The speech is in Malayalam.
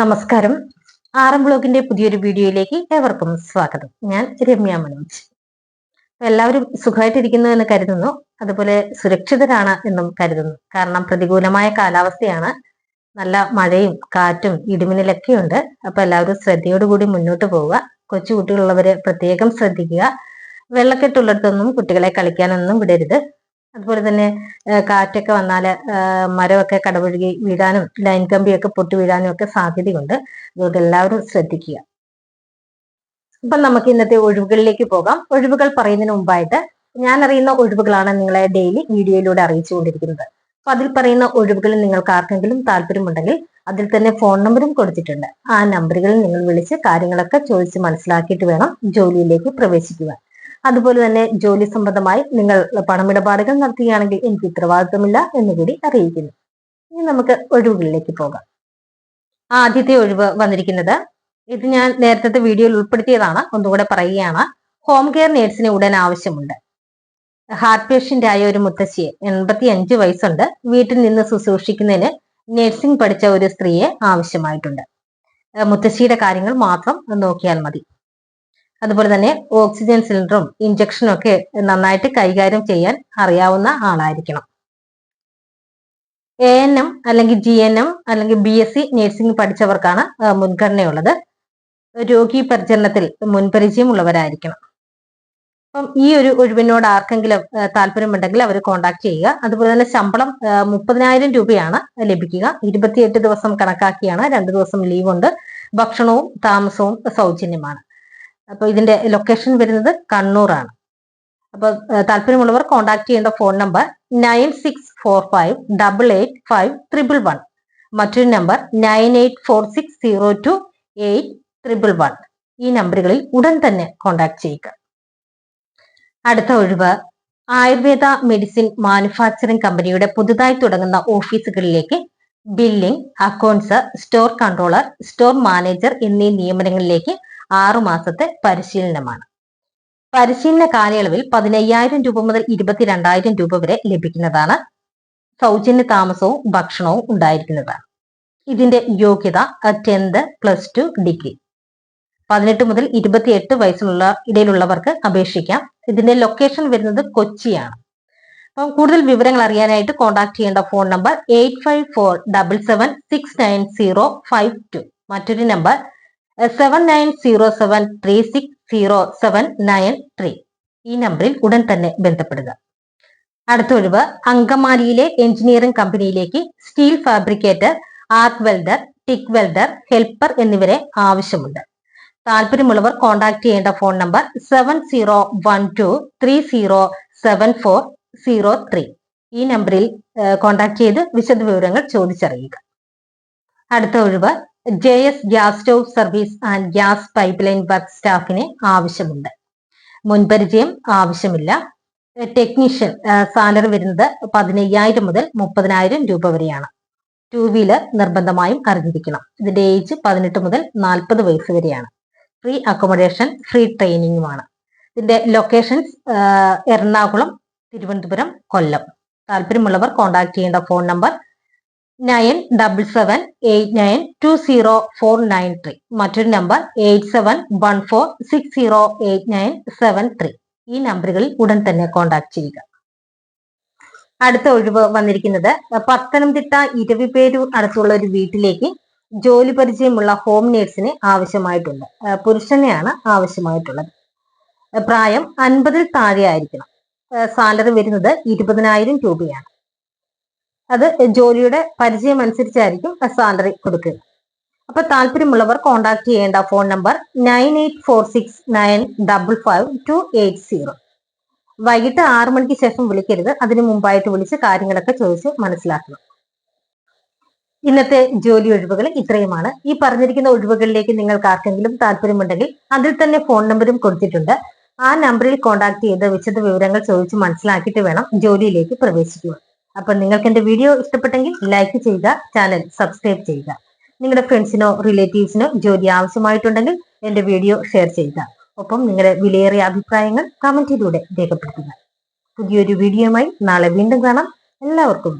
നമസ്കാരം. ആറം ബ്ലോഗിന്റെ പുതിയൊരു വീഡിയോയിലേക്ക് ഏവർക്കും സ്വാഗതം. ഞാൻ രമ്യ മനോജ്. എല്ലാവരും സുഖമായിട്ടിരിക്കുന്നു എന്ന് കരുതുന്നു. അതുപോലെ സുരക്ഷിതരാണ് എന്നും കരുതുന്നു. കാരണം പ്രതികൂലമായ കാലാവസ്ഥയാണ്. നല്ല മഴയും കാറ്റും ഇടിമിന്നലൊക്കെ ഉണ്ട് അപ്പൊ എല്ലാവരും ശ്രദ്ധയോടുകൂടി മുന്നോട്ട് പോവുക. കൊച്ചു കുട്ടികളുള്ളവരെ പ്രത്യേകം ശ്രദ്ധിക്കുക. വെള്ളക്കെട്ടുള്ളിടത്തൊന്നും കുട്ടികളെ കളിക്കാനൊന്നും വിടരുത്. അതുപോലെ തന്നെ കാറ്റൊക്കെ വന്നാൽ മരമൊക്കെ കടപുഴകി വീഴാനും ലൈൻ കമ്പിയൊക്കെ പൊട്ടി വീഴാനും ഒക്കെ സാധ്യതയുണ്ട്. അതുകൊണ്ട് എല്ലാവരും ശ്രദ്ധിക്കുക. അപ്പൊ നമുക്ക് ഇന്നത്തെ ഒഴിവുകളിലേക്ക് പോകാം. ഒഴിവുകൾ പറയുന്നതിന് മുമ്പായിട്ട് ഞാൻ അറിയുന്ന ഒഴിവുകളാണ് നിങ്ങളെ ഡെയിലി വീഡിയോയിലൂടെ അറിയിച്ചുകൊണ്ടിരിക്കുന്നത്. അപ്പൊ അതിൽ പറയുന്ന ഒഴിവുകളിൽ നിങ്ങൾക്ക് ആർക്കെങ്കിലും താല്പര്യമുണ്ടെങ്കിൽ അതിൽ തന്നെ ഫോൺ നമ്പറും കൊടുത്തിട്ടുണ്ട്. ആ നമ്പറുകളിൽ നിങ്ങൾ വിളിച്ച് കാര്യങ്ങളൊക്കെ ചോദിച്ച് മനസ്സിലാക്കിയിട്ട് വേണം ജോലിയിലേക്ക് പ്രവേശിക്കുക അതുപോലെ തന്നെ ജോലി സംബന്ധമായി നിങ്ങൾ പണമിടപാടുകൾ നടത്തുകയാണെങ്കിൽ എനിക്ക് ഉത്തരവാദിത്വമില്ല എന്നുകൂടി അറിയിക്കുന്നു. ഇനി നമുക്ക് ഒഴിവുകളിലേക്ക് പോകാം. ആദ്യത്തെ ഒഴിവ് വന്നിരിക്കുന്നത് ഇത് ഞാൻ നേരത്തെ വീഡിയോയിൽ ഉൾപ്പെടുത്തിയതാണ് ഒന്നുകൂടെ പറയുകയാണ്. ഹോം കെയർ നേഴ്സിന് ഉടൻ ആവശ്യമുണ്ട്. ഹാർട്ട് പേഷ്യന്റ് ആയ ഒരു മുത്തശ്ശിയെ എൺപത്തി അഞ്ച് വയസ്സുണ്ട്. വീട്ടിൽ നിന്ന് ശുശ്രൂഷിക്കുന്നതിന് നഴ്സിംഗ് പഠിച്ച ഒരു സ്ത്രീയെ ആവശ്യമായിട്ടുണ്ട്. മുത്തശ്ശിയുടെ കാര്യങ്ങൾ മാത്രം നോക്കിയാൽ മതി. അതുപോലെ തന്നെ ഓക്സിജൻ സിലിണ്ടറും ഇഞ്ചക്ഷനും ഒക്കെ നന്നായിട്ട് കൈകാര്യം ചെയ്യാൻ അറിയാവുന്ന ആളായിരിക്കണം. എ എൻ എം അല്ലെങ്കിൽ ജി എൻ എം അല്ലെങ്കിൽ ബി എസ് സി നഴ്സിംഗ് പഠിച്ചവർക്കാണ് മുൻഗണനയുള്ളത്. രോഗി പരിചരണത്തിൽ മുൻപരിചയം ഉള്ളവരായിരിക്കണം അപ്പം ഈ ഒരു ഒഴിവിനോട് ആർക്കെങ്കിലും താല്പര്യമുണ്ടെങ്കിൽ അവർ കോണ്ടാക്ട് ചെയ്യുക. അതുപോലെ തന്നെ ശമ്പളം മുപ്പതിനായിരം രൂപയാണ് ലഭിക്കുക. ഇരുപത്തിയെട്ട് ദിവസം കണക്കാക്കിയാണ് രണ്ട് ദിവസം ലീവ് ഉണ്ട് ഭക്ഷണവും താമസവും സൗജന്യമാണ്. അപ്പൊ ഇതിന്റെ ലൊക്കേഷൻ വരുന്നത് കണ്ണൂറാണ്. അപ്പോൾ താല്പര്യമുള്ളവർ കോൺടാക്ട് ചെയ്യേണ്ട phone number nine six four five double eight five triple one മറ്റൊരു number nine eight four six zero two eight triple one ഈ നമ്പറുകളിൽ ഉടൻ തന്നെ കോൺടാക്ട് ചെയ്യുക. അടുത്ത ഒഴിവ് ആയുർവേദ മെഡിസിൻ മാനുഫാക്ചറിംഗ് കമ്പനിയുടെ പുതുതായി തുടങ്ങുന്ന ഓഫീസുകളിലേക്ക് billing accounts store controller store manager എന്നീ നിയമനങ്ങളിലേക്ക് ആറു മാസത്തെ പരിശീലനമാണ്. പരിശീലന കാലയളവിൽ പതിനയ്യായിരം രൂപ മുതൽ ഇരുപത്തിരണ്ടായിരം രൂപ വരെ ലഭിക്കുന്നതാണ് സൗജന്യ താമസവും ഭക്ഷണവും ഉണ്ടായിരിക്കുന്നതാണ്. ഇതിന്റെ യോഗ്യത ടെൻത് പ്ലസ് ടു ഡിഗ്രി പതിനെട്ട് മുതൽ ഇരുപത്തിയെട്ട് വയസ്സിലുള്ള ഇടയിലുള്ളവർക്ക് അപേക്ഷിക്കാം. ഇതിന്റെ ലൊക്കേഷൻ വരുന്നത് കൊച്ചിയാണ്. അപ്പം കൂടുതൽ വിവരങ്ങൾ അറിയാനായിട്ട് കോൺടാക്ട് ചെയ്യേണ്ട phone number eight five four double seven six nine zero five two മറ്റൊരു number seven nine zero seven three six zero seven nine three ഈ നമ്പറിൽ ഉടൻ തന്നെ ബന്ധപ്പെടുക. അടുത്ത ഒഴിവ് അങ്കമാലിയിലെ എഞ്ചിനീയറിംഗ് കമ്പനിയിലേക്ക് steel fabricator arc welder TIG welder helper എന്നിവരെ ആവശ്യമുണ്ട്. താല്പര്യമുള്ളവർ കോൺടാക്ട് ചെയ്യേണ്ട phone number seven zero one two three zero seven four zero three ഈ നമ്പറിൽ കോൺടാക്ട് ചെയ്ത് വിശദവിവരങ്ങൾ ചോദിച്ചറിയുക. അടുത്ത ഒഴിവ് J S gas stove service and gas pipe line work സ്റ്റാഫിന് ആവശ്യമുണ്ട്. മുൻപരിചയം ആവശ്യമില്ല. ടെക്നീഷ്യൻ സാലറി വരുന്നത് പതിനയ്യായിരം മുതൽ മുപ്പതിനായിരം രൂപ വരെയാണ്. ടൂ വീലർ നിർബന്ധമായും അറിഞ്ഞിരിക്കണം. ഇതിന്റെ ഏജ് പതിനെട്ട് മുതൽ നാൽപ്പത് വയസ്സ് വരെയാണ്. ഫ്രീ അക്കോമഡേഷൻ ഫ്രീ ട്രെയിനിങ്ങുമാണ് ഇതിന്റെ ലൊക്കേഷൻസ് എറണാകുളം തിരുവനന്തപുരം കൊല്ലം. താല്പര്യമുള്ളവർ കോൺടാക്ട് ചെയ്യേണ്ട phone number nine double seven eight nine two zero four nine three. മറ്റൊരു number eight seven one four six zero eight nine seven three. ഈ നമ്പറുകളിൽ ഉടൻ തന്നെ കോൺടാക്ട് ചെയ്യുക. അടുത്ത ഒഴിവ് വന്നിരിക്കുന്നത് പത്തനംതിട്ട ഇരവിപേരൂർ അടുത്തുള്ള ഒരു വീട്ടിലേക്ക് ജോലി പരിചയമുള്ള ഹോം നേഴ്സിനെ ആവശ്യമായിട്ടുണ്ട്. പുരുഷനെയാണ് ആവശ്യമായിട്ടുള്ളത്. പ്രായം അൻപതിൽ താഴെ ആയിരിക്കണം സാലറി വരുന്നത് ഇരുപതിനായിരം രൂപയാണ്. അത് ജോലിയുടെ പരിചയം അനുസരിച്ചായിരിക്കും സാലറി കൊടുക്കുക. അപ്പൊ താല്പര്യമുള്ളവർ കോൺടാക്ട് ചെയ്യേണ്ട phone number nine eight four six nine double five two eight zero. വൈകിട്ട് ആറു മണിക്ക് ശേഷം വിളിക്കരുത്. അതിനു മുമ്പായിട്ട് വിളിച്ച് കാര്യങ്ങളൊക്കെ ചോദിച്ച് മനസ്സിലാക്കണം. ഇന്നത്തെ ജോലി ഒഴിവുകൾ ഇത്രയുമാണ്. ഈ പറഞ്ഞിരിക്കുന്ന ഒഴിവുകളിലേക്ക് നിങ്ങൾക്ക് ആർക്കെങ്കിലും താല്പര്യമുണ്ടെങ്കിൽ അതിൽ തന്നെ ഫോൺ നമ്പറും കൊടുത്തിട്ടുണ്ട്. ആ നമ്പറിൽ കോൺടാക്ട് ചെയ്ത് വിശദ വിവരങ്ങൾ ചോദിച്ച് മനസ്സിലാക്കിയിട്ട് വേണം ജോലിയിലേക്ക് പ്രവേശിക്കുക അപ്പൊ നിങ്ങൾക്ക് എന്റെ വീഡിയോ ഇഷ്ടപ്പെട്ടെങ്കിൽ ലൈക്ക് ചെയ്യുക ചാനൽ സബ്സ്ക്രൈബ് ചെയ്യുക. നിങ്ങളുടെ ഫ്രണ്ട്സിനോ റിലേറ്റീവ്സിനോ ജോലി ആവശ്യമായിട്ടുണ്ടെങ്കിൽ എന്റെ വീഡിയോ ഷെയർ ചെയ്യുക. ഒപ്പം നിങ്ങളുടെ വിലയേറിയ അഭിപ്രായങ്ങൾ കമന്റിലൂടെ രേഖപ്പെടുത്തുക. പുതിയൊരു വീഡിയോയുമായി നാളെ വീണ്ടും കാണാം. എല്ലാവർക്കും